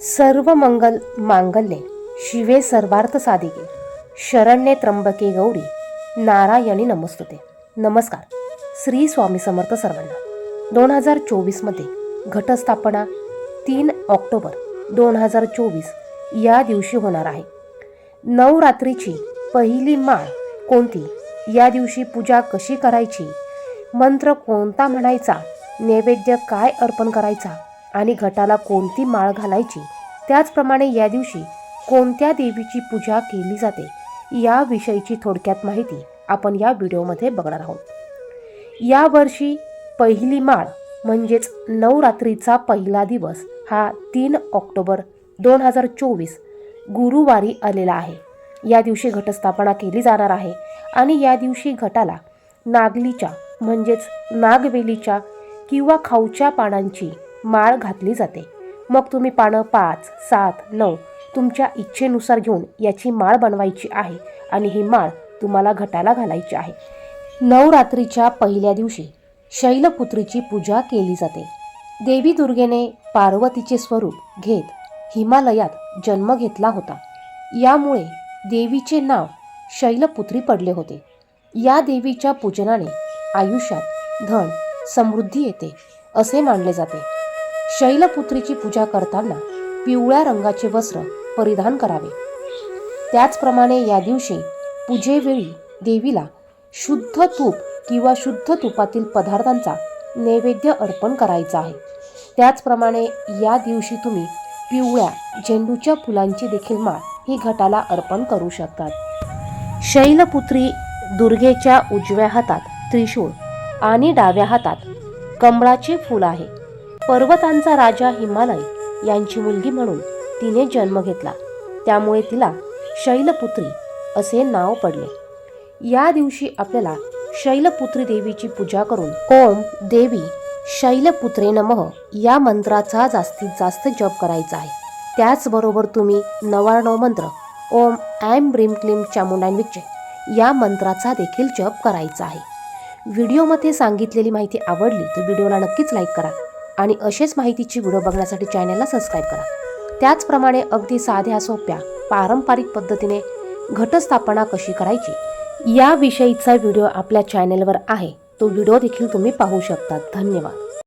सर्व मंगल मांगल्ये शिवे सर्वार्थ साधिके. शरण्ये त्र्यंबके गौरी नारायणी नमस्तुते. नमस्कार. श्री स्वामी समर्थ सर्वांना. दोन हजार चोवीसमध्ये घटस्थापना तीन ऑक्टोबर दोन हजार चोवीस या दिवशी होणार आहे. नवरात्रीची पहिली माळ कोणती? या दिवशी पूजा कशी करायची? मंत्र कोणता म्हणायचा? नैवेद्य काय अर्पण करायचा? आणि घटाला कोणती माळ घालायची? त्याचप्रमाणे या दिवशी कोणत्या देवीची पूजा केली जाते? याविषयीची थोडक्यात माहिती आपण या व्हिडिओमध्ये बघणार आहोत. यावर्षी पहिली माळ म्हणजेच नवरात्रीचा पहिला दिवस हा तीन ऑक्टोबर दोन हजार चोवीस गुरुवारी आलेला आहे. या दिवशी घटस्थापना केली जाणार आहे आणि या दिवशी घटाला नागलीच्या म्हणजेच नागवेलीच्या किंवा खाऊच्या पानांची माळ घातली जाते. मग तुम्ही पानं पाच सात नऊ तुमच्या इच्छेनुसार घेऊन याची माळ बनवायची आहे आणि ही माळ तुम्हाला घटाला घालायची आहे. नवरात्रीच्या पहिल्या दिवशी शैलपुत्रीची पूजा केली जाते. देवी दुर्गेने पार्वतीचे स्वरूप घेत हिमालयात जन्म घेतला होता. यामुळे देवीचे नाव शैलपुत्री पडले होते. या देवीच्या पूजनाने आयुष्यात धन समृद्धी येते असे मानले जाते. शैलपुत्रीची पूजा करताना पिवळ्या रंगाचे वस्त्र परिधान करावे. त्याचप्रमाणे या दिवशी पूजेवेळी देवीला शुद्ध तूप किंवा शुद्ध तुपातील पदार्थांचा नैवेद्य अर्पण करायचा आहे. त्याचप्रमाणे या दिवशी तुम्ही पिवळ्या झेंडूच्या फुलांची देखील माळ ही घटाला अर्पण करू शकतात. शैलपुत्री दुर्गेच्या उजव्या हातात त्रिशूळ आणि डाव्या हातात कमळाचे फूल आहे. पर्वतांचा राजा हिमालय यांची मुलगी म्हणून तिने जन्म घेतला. त्यामुळे तिला शैलपुत्री असे नाव पडले. या दिवशी आपल्याला शैलपुत्री देवीची पूजा करून ओम देवी शैलपुत्रे नमः या मंत्राचा जास्तीत जास्त जप करायचा आहे. त्याचबरोबर तुम्ही नवाण्णव मंत्र ओम ॲम ब्रीम क्लीम चामुंडांविचे या मंत्राचा देखील जप करायचा आहे. व्हिडिओमध्ये सांगितलेली माहिती आवडली तर व्हिडिओला नक्कीच लाईक करा. आणि असेच माहितीची व्हिडिओ बघण्यासाठी चॅनलला सबस्क्राईब करा. त्याचप्रमाणे अगदी साध्या सोप्या पारंपरिक पद्धतीने घटस्थापना कशी करायची याविषयीचा व्हिडिओ आपल्या चॅनेलवर आहे. तो व्हिडिओ देखील तुम्ही पाहू शकता धन्यवाद.